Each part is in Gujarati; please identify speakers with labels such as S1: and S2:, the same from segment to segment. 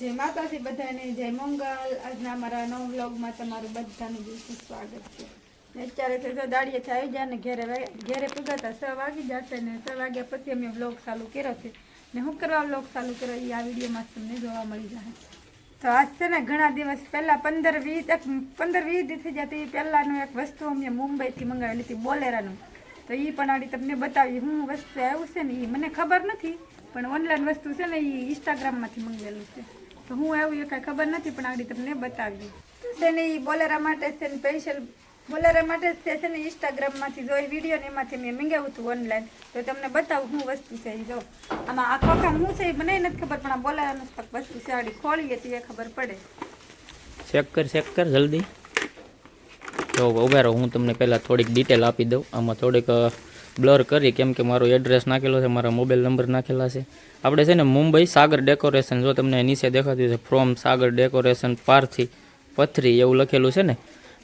S1: જય માતાજી બધાને જય મંગલ. આજના અમારા નવ વ્લોગમાં તમારું બધાનું દિલથી સ્વાગત છે. અત્યારે તો જો દાડીએથી આવી જાય ને ઘેરે ઘેરે પૂગાતા છ વાગી જશે ને છ વાગ્યા પછી અમે વ્લોગ ચાલુ કર્યો છે. ને હું કરવા વ્લોગ ચાલુ કર્યો એ આ વિડીયોમાં તમને જોવા મળી જાય. તો આજ છે ને ઘણા દિવસ પહેલાં પંદર વીસ, એક પંદર વીસ દિવસ થઈ જતી પહેલાંનું એક વસ્તુ અમે મુંબઈથી મંગાવેલી હતી, બોલેરાનું. તો એ પણ આડી તમને બતાવી હું વસ્તુ આવ્યું છે ને એ મને ખબર નથી, પણ ઓનલાઈન વસ્તુ છે ને એ ઇન્સ્ટાગ્રામમાંથી મંગાવેલું છે. તો હું આવ્યું એ કાંઈ ખબર નથી, પણ આગળ તમને બતાવી છે ને એ બોલેરા માટે છે ને સ્પેશિયલ બોલેરા માટે જ છે ને ઇન્સ્ટાગ્રામમાંથી જોઈ વીડિયો ને એમાંથી મેં મંગાવ્યું હતું ઓનલાઈન તો તમને બતાવું શું વસ્તુ છે એ જો. આમાં આખો આખા હું છે એ મને નથી ખબર, પણ આ બોલેરાનું કંઈક વસ્તુ છે, આડી ખોલીએ તો એ ખબર પડે.
S2: ચેક કર ચેક કર જલ્દી. જો ઊભા રહો, હું તમને પહેલાં થોડીક ડિટેલ આપી દઉં. આમાં થોડીક બ્લર કરી કેમ કે મારો એડ્રેસ નાખેલો છે, મારા મોબાઈલ નંબર નાખેલા છે. આપણે છે ને મુંબઈ સાગર ડેકોરેશન જો તમને નીચે દેખાતું છે ફ્રોમ સાગર ડેકોરેશન પારથી પથરી એવું લખેલું છે ને,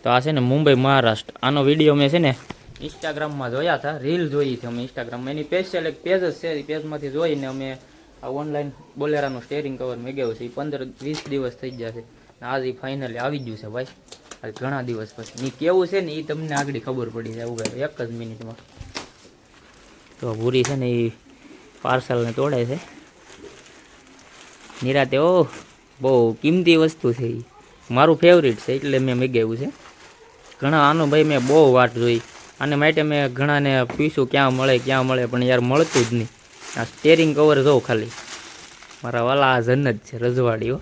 S2: તો આ છે ને મુંબઈ મહારાષ્ટ્ર. આનો વીડિયો મેં છે ને ઇન્સ્ટાગ્રામમાં જોયા હતા રીલ જોઈ હતી અમે ઇન્સ્ટાગ્રામમાં એની સ્પેશિયલ એક પેજ જ છે, એ પેજમાંથી જોઈને અમે આ ઓનલાઈન બોલેરાનું સ્ટેરિંગ કવર મેગાવ્યું છે. એ પંદર વીસ દિવસ થઈ જશે આજ ફાઇનલી આવી ગયું છે ભાઈ. ઘણા દિવસ પછી. કેવું છે ને એ તમને આગળ ખબર પડી જાય એવું એક જ મિનિટમાં તો ભૂરી છે ને એ પાર્સલને તોડે છે. નિરાતે ઓ બહુ કિંમતી વસ્તુ છે એ મારું ફેવરિટ છે, એટલે મેં મગાવ્યું છે. ઘણા આનો ભાઈ મેં બહુ વાટ જોઈ. આને માટે મેં ઘણાને પીશું ક્યાં મળે ક્યાં મળે? પણ યાર મળતું જ નહીં. આ સ્ટેરિંગ કવર જોઉં ખાલી. મારા વાલા આ જન્નત છે રજવાડીઓ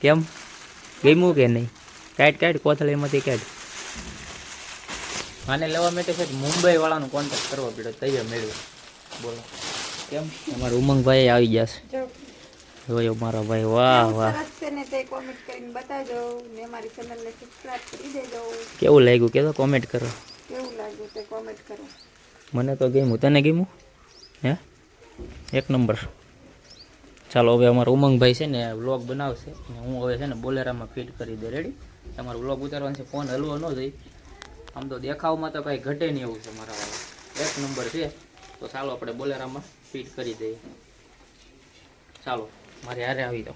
S2: કેમ? ગમ્યું કે નહીં? કાઢ કાઢ, કોથળીમાંથી કાઢ. આને લેવા માટે છે મુંબઈ વાળાનો કોન્ટેક્ટ કરવો પડ્યો તૈયાર મેળવ્યો બોલો. કેમ? અમારા ઉમંગભાઈ આવી ગયા છે. જોયો મારા ભાઈ. વાહ વાહ.
S1: સરસ છે ને તે કોમેન્ટ કરીને બતાવજો. ને મારી ચેનલને સબસ્ક્રાઇબ કરી દેજો.
S2: કેવું લાગ્યું? કેતો કોમેન્ટ કરો.
S1: કેવું લાગ્યું તે કોમેન્ટ કરો?
S2: મને તો ગમ્યું. તને ગમ્યું? હે? એક નંબર. ચાલો હવે અમારો ઉમંગભાઈ છે ને વ્લોગ બનાવશે. હું હવે છે ને બોલેરામાં ફિટ કરી દે. રેડી તમારો વ્લોગ ઉતારવાનો છે. ફોન હલવો ન થઈ આમ તો દેખાવમાં તો કાંઈ ઘટે નહીં એવું છે મારા વાળા. એક નંબર છે. તો ચાલો આપણે બોલેરામાં ફિટ કરી દઈએ. ચાલો, મારે હારે આવી જાઓ.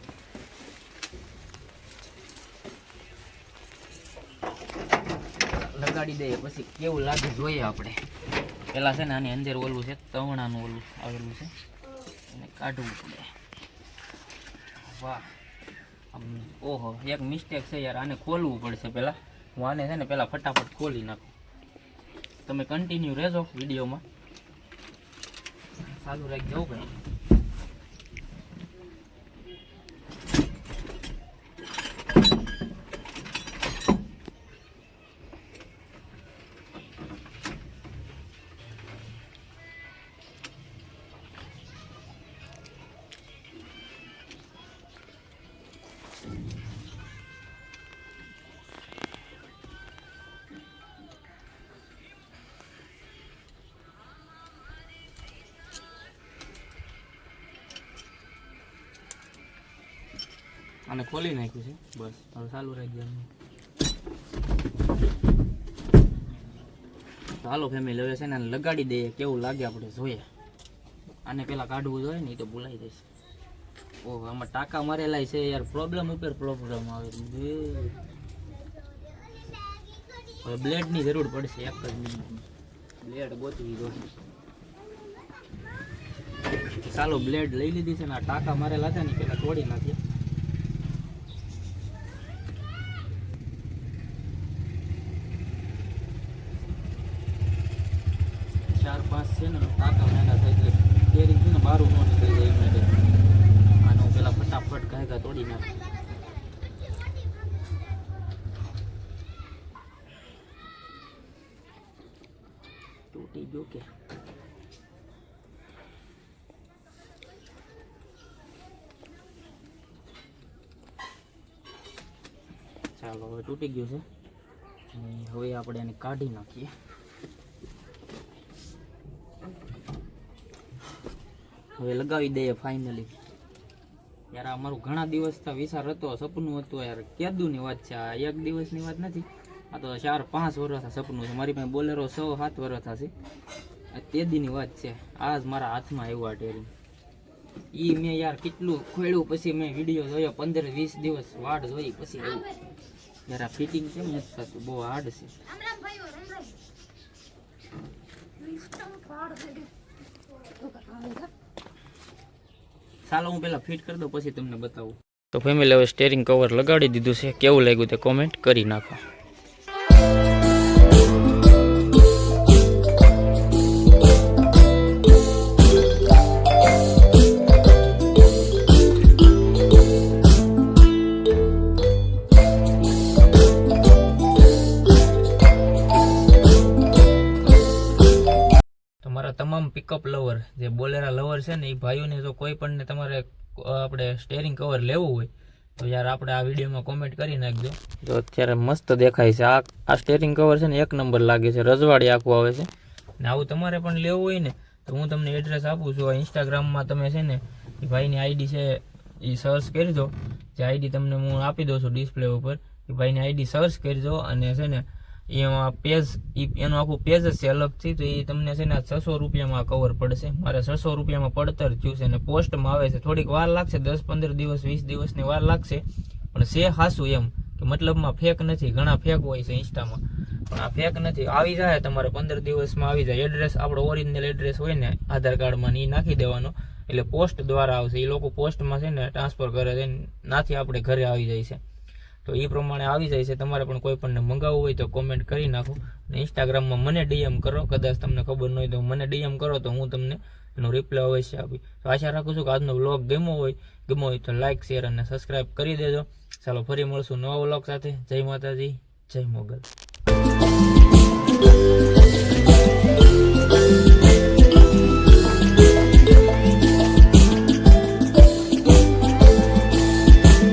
S2: લગાડી દઈએ પછી કેવું લાગે જોઈએ આપણે. પેલા છે ને આની અંદર ઓલું છે, તવણાનું ઓલું આવેલું છે. એને કાઢવું પડે. વાહ. ઓહો, એક મિસ્ટેક છે યાર, આને ખોલવું પડશે પહેલાં હું આને છે ને પહેલાં ફટાફટ ખોલી નાખું. તમે કન્ટિન્યુ રહેજો વિડીયોમાં. ચાલુ રાખી જવું ભાઈ. આને ખોલી નાખ્યું છે. બસ, હવે ચાલુ રાખી દેવાનું ચાલો ફેમિલી હવે છે ને લગાડી દઈએ, કેવું લાગે આપણે જોઈએ. આને પેલા કાઢવું જોઈએ ને એ તો ભૂલાઈ જશે. ઓહો, આમાં ટાંકા મારેલા છે યાર પ્રોબ્લેમ ઉપર પ્રોબ્લેમ આવે હવે બ્લેડની જરૂર પડશે એક જ મિનિટમાં બ્લેડ ગોતવી જોઈએ. ચાલો બ્લેડ લઈ લીધી છે ને, આ ટાંકા મારેલા હતા ને પેલા તોડી નાખીએ ચાર પાંચ છે ને ટાંકા મહેનત થાય એટલે છે ને નીકળી જાય એમને આનો પેલા ફટાફટ ગાયગા તોડી નાખે. તૂટી ગયો કે? ચાલો, હવે તૂટી ગયું છે. હવે આપણે એને કાઢી નાખીએ. હવે લગાવી દઈએ ફાઇનલી યાર આ મારું ઘણા દિવસથી વિચાર હતો, સપનું હતું યાર. કેદુની વાત છે, આ એક દિવસની વાત નથી. આ તો ચાર, પાંચ વર્ષ સપનું છે. મારી પાસે બોલેરો છ, સાત વર્ષ થશે તે દીની વાત છે. આજ મારા હાથમાં આવ્યું આ ટેરિંગ ઈ મેં યાર કેટલું ખોલ્યું પછી મેં વીડિયો જોયો, પંદર, વીસ દિવસ વાડ જોઈ, પછી આવ્યું યાર, આ ફિટિંગ કેમ નથી થતું? બહુ હાર્ડ છે. ચાલો હું પહેલાં ફિટ કરી દઉં, પછી તમને બતાવું. તો ફેમિલી હવે સ્ટેરિંગ કવર લગાડી દીધું છે. કેવું લાગ્યું તે કોમેન્ટ કરી નાખો. પિકઅપ લવર જે બોલેરા લવર છે ને એ ભાઈઓને જો કોઈ પણને તમારે આપણે સ્ટેરિંગ કવર લેવું હોય તો યાર આપણે આ વિડીયોમાં કોમેન્ટ કરી નાખજો. તો અત્યારે મસ્ત દેખાય છે. આ આ સ્ટેરિંગ કવર છે ને એક નંબર લાગે છે. રજવાડી આખું આવે છે. ને આવું તમારે પણ લેવું હોય ને તો હું તમને એડ્રેસ આપું છું. આ ઇન્સ્ટાગ્રામમાં તમે છે ને એ ભાઈની આઈડી છે એ સર્ચ કરી દો જે આઈડી તમને હું આપી દઉં છું ડિસ્પ્લે ઉપર. એ ભાઈની આઈડી સર્ચ કરજો અને છે ને એમાં પેજ એનું આખું પેજ છે અલગથી તો એ તમને છે ને છસો રૂપિયામાં કવર પડશે. મારે છસો રૂપિયામાં પડતર થયું છે અને પોસ્ટમાં આવે છે. થોડીક વાર લાગશે, દસ પંદર દિવસ, વીસ દિવસની વાર લાગશે. પણ છે હાસું એમ કે મતલબમાં ફેક નથી. ઘણા ફેક હોય છે ઇન્સ્ટામાં. પણ આ ફેક નથી. આવી જાય તમારે પંદર દિવસમાં આવી જાય. એડ્રેસ આપણો ઓરિજિનલ એડ્રેસ હોય ને, આધાર કાર્ડમાં એ નાખી દેવાનો. એટલે પોસ્ટ દ્વારા આવશે. એ લોકો પોસ્ટમાં છે ને ટ્રાન્સફર કરે છે. નાથી આપણે ઘરે આવી જાય છે. તો એ પ્રમાણે આવી જાય છે. તમારે પણ કોઈ પણને મંગાવવું હોય તો કોમેન્ટ કરી નાખો અને ઇન્સ્ટાગ્રામમાં મને ડીએમ કરો. કદાચ તમને ખબર ન હોય તો મને ડીએમ કરો તો હું તમને એનો રિપ્લાય અવશ્ય આપી તો આશા રાખું છું કે આજનો વ્લોગ ગમ્યો હોય. ગમ્યો હોય તો લાઇક શેર અને સબસ્ક્રાઇબ કરી દેજો. ચાલો ફરી મળશું નવા વ્લોગ સાથે. જય માતાજી, જય મોગલ.